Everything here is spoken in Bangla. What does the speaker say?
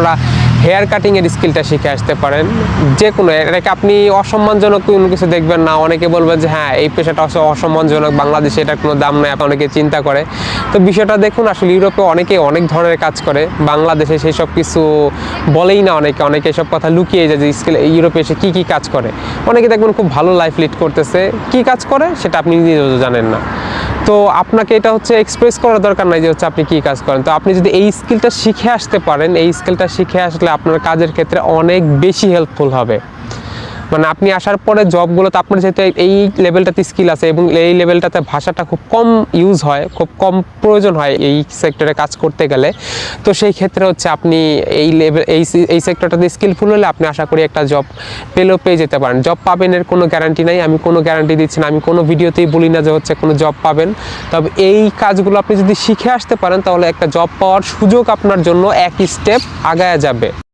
আপনারা হেয়ার এর স্কিলটা শিখে আসতে পারেন। যে কোনো এটাকে আপনি অসম্মানজনক কোনো কিছু দেখবেন না? অনেকে বলবেন যে হ্যাঁ এই পেশাটা অসম্মানজনক, বাংলাদেশে এটার কোনো দাম নেই। অনেকে চিন্তা করে। তো বিষয়টা দেখুন, আসলে ইউরোপে অনেকে অনেক ধরনের কাজ করে, বাংলাদেশে সেই সব কিছু বলেই না অনেকে অনেকে এসব কথা লুকিয়ে যায় যে স্কিল ইউরোপে এসে কী কী কাজ করে। অনেকে দেখবেন খুব ভালো লাইফ লিড করতেছে, কি কাজ করে সেটা আপনি নিজেও জানেন না। তো আপনাকে এটা হচ্ছে এক্সপ্রেস করার দরকার নাই যে হচ্ছে আপনি কী কাজ করেন। তো আপনি যদি এই স্কিলটা শিখে আসতে পারেন, এই স্কিলটা শিখে আসলে আপনার কাজের ক্ষেত্রে অনেক বেশি হেল্পফুল হবে। মানে আপনি আসার পরে জবগুলোতে আপনার যেহেতু এই লেভেলটাতে স্কিল আছে এবং এই লেভেলটাতে ভাষাটা খুব কম ইউজ হয়, খুব কম প্রয়োজন হয় এই সেক্টরে কাজ করতে গেলে। তো সেই ক্ষেত্রে হচ্ছে আপনি এই লেভেল এই এই সেক্টরটাতে স্কিলফুল হলে আপনি আশা করি একটা জব পেলেও পেয়ে যেতে পারেন। জব পাবেন এর কোনো গ্যারান্টি নাই, আমি কোনো গ্যারান্টি দিচ্ছি না, আমি কোনো ভিডিওতেই বলি না যে হচ্ছে কোনো জব পাবেন। তবে এই কাজগুলো আপনি যদি শিখে আসতে পারেন, তাহলে একটা জব পাওয়ার সুযোগ আপনার জন্য এক স্টেপ আগায়া যাবে।